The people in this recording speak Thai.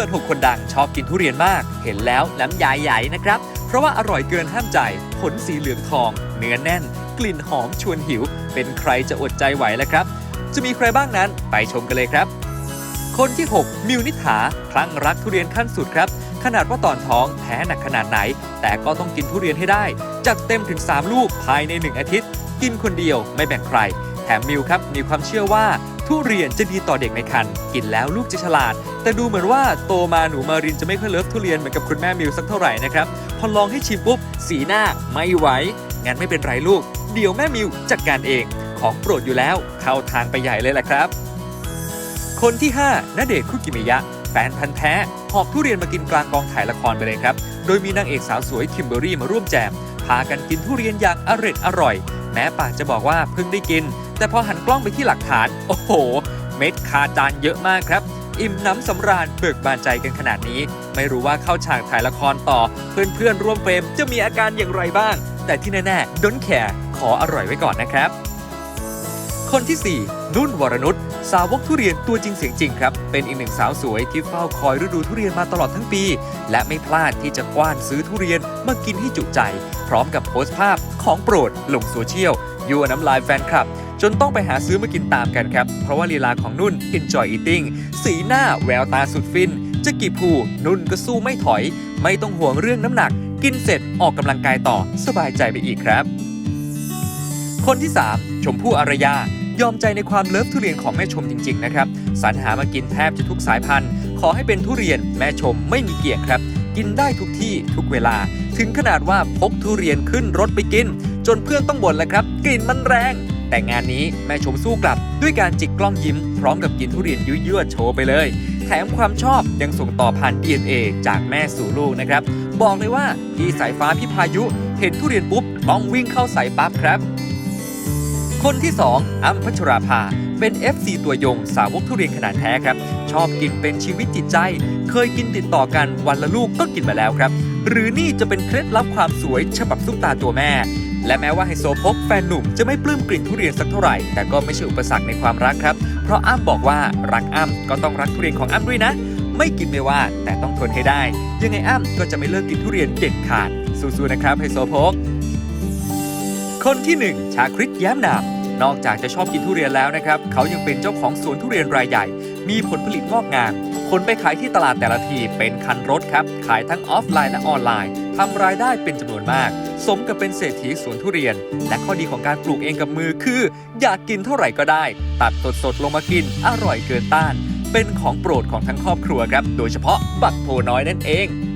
ปิดหกคนดังชอบกินทุเรียนมาก เห็นแล้วน้ำยายใหญ่นะครับ เพราะว่าอร่อยเกินห้ามใจ ผลสีเหลืองทอง เนื้อแน่น กลิ่นหอมชวนหิว เป็นใครจะอดใจไหวล่ะครับ จะมีใครบ้างนั้นไปชมกันเลยครับ คนที่ 6 มิวนิษฐาคลั่งรักทุเรียนขั้นสุดครับ ขนาดว่าตอนท้องแพ้หนักขนาดไหน แต่ก็ต้องกินทุเรียนให้ได้ จัดเต็มถึง 3 ลูกภายใน 1 อาทิตย์ กินคนเดียวไม่แบ่งใคร แถมมิวครับมีความเชื่อว่า ทุเรียนจะดีต่อเด็กในครรภ์กินแล้วลูกจะฉลาด แต่ดูเหมือนว่าโตมาหนูมารินจะไม่ค่อยเลิฟทุเรียนเหมือนกับคุณแม่มิวสักเท่าไหร่นะครับพอลองให้ชิมปุ๊บสีหน้าไม่ไหวงั้นไม่เป็นไรลูก เดี๋ยวแม่มิวจัดการเองของโปรดอยู่แล้วเข้าทางไปใหญ่เลยแหละครับ คนที่5ณเดชคุกิมิยะ แฟนพันธ์แท้หอบทุเรียนมากินกลางกองถ่ายละครไปเลยครับ โดยมีนางเอกสาวสวยคิมเบอรรี่มาร่วมแจม พากันกินทุเรียนอย่างอร็ดอร่อย แม้ปากจะบอกว่าเพิ่งได้กิน แต่พอหันกล้องไปที่หลักฐาน โอ้โห เม็ดคาจานเยอะมากครับ อิ่มน้ำสำราญเบิกบานใจกันขนาดนี้ ไม่รู้ว่าเข้าฉากถ่ายละครต่อ เพื่อนๆร่วมเฟรมจะมีอาการอย่างไรบ้าง แต่ที่แน่ๆดนแคร์ขออร่อยไว้ก่อนนะครับ คนที่ 4 นุ่นวรนุชสาวกทุเรียนตัวจริงเสียงจริงครับ เป็นอีกหนึ่งสาวสวยที่เฝ้าคอยฤดูทุเรียนมาตลอดทั้งปี และไม่พลาดที่จะกว้านซื้อทุเรียนมากินให้จุใจ พร้อมกับโพสต์ภาพของโปรดลงโซเชียลยั่วน้ำลายแฟนคลับ จนต้องไปหาซื้อมากินตามกันครับ เพราะว่าลีลาของนุ่น Enjoy Eating สีหน้าแววตาสุดฟินจะกี่ภูนุ่นก็สู้ไม่ถอย ไม่ต้องห่วงเรื่องน้ำหนัก กินเสร็จออกกำลังกายต่อสบายใจไปอีกครับ คนที่ 3 ชมพู่อารยายอมใจในความเลิฟทุเรียนของแม่ชมจริง ๆ นะครับ สรรหามากินแทบจะทุกสายพันธุ์ ขอให้เป็นทุเรียนแม่ชมไม่มีเกียรครับ กินได้ทุกที่ทุกเวลา ถึงขนาดว่าพกทุเรียนขึ้นรถไปกิน จนเพื่อนต้องบ่นแล้วครับ กลิ่นมันแรง แต่งานนี้แม่ชมสู้กลับ ด้วยการจิกกล้องยิ้มพร้อมกับกินทุเรียนยั่วๆโชว์ไปเลย แถมความชอบยังส่งต่อผ่าน DNA จากแม่สู่ลูกนะครับ บอกเลยว่าพี่สายฟ้าพี่พายุ เห็นทุเรียนปุ๊บต้องวิ่งเข้าใส่ปั๊บครับ คนที่ 2อ้ำพัชราภาเป็น FC ตัวยงสาวกทุเรียนขนาดแท้ครับ ชอบกินเป็นชีวิตจิตใจ เคยกินติดต่อกันวันละลูกก็กินมาแล้วครับ หรือนี่จะเป็นเคล็ดลับความสวยฉบับซุปตาตัวแม่ และแม้ว่าไฮโซพกแฟนหนุ่มจะไม่ปลื้มกลิ่นทุเรียนสักเท่าไหร่ แต่ก็ไม่ใช่อุปสรรคในความรักครับ เพราะอ้ำบอกว่ารักอ้ำก็ต้องรักทุเรียนของอ้ำด้วยนะ ไม่กินไม่ว่า แต่ต้องทนให้ได้ ยังไงอ้ำก็จะไม่เลิกกินทุเรียนเด็ดขาด สู้ๆนะครับไฮโซพก คนที่ 1 ชาคริตแย้มนามนอกจากจะชอบกินทุเรียนแล้วนะครับ เขายังเป็นเจ้าของสวนทุเรียนรายใหญ่ มีผลผลิตงอกงามขนไปขายที่ตลาดแต่ละทีเป็นคันรถครับ ขายทั้งออฟไลน์และออนไลน์ ทำรายได้เป็นจำนวนมาก สมกับเป็นเศรษฐีสวนทุเรียน และข้อดีของการปลูกเองกับมือคือ อยากกินเท่าไหร่ก็ได้ ตัดสดๆลงมากินอร่อยเกินต้าน เป็นของโปรดของทั้งครอบครัวครับ โดยเฉพาะบักโพน้อยนั่นเอง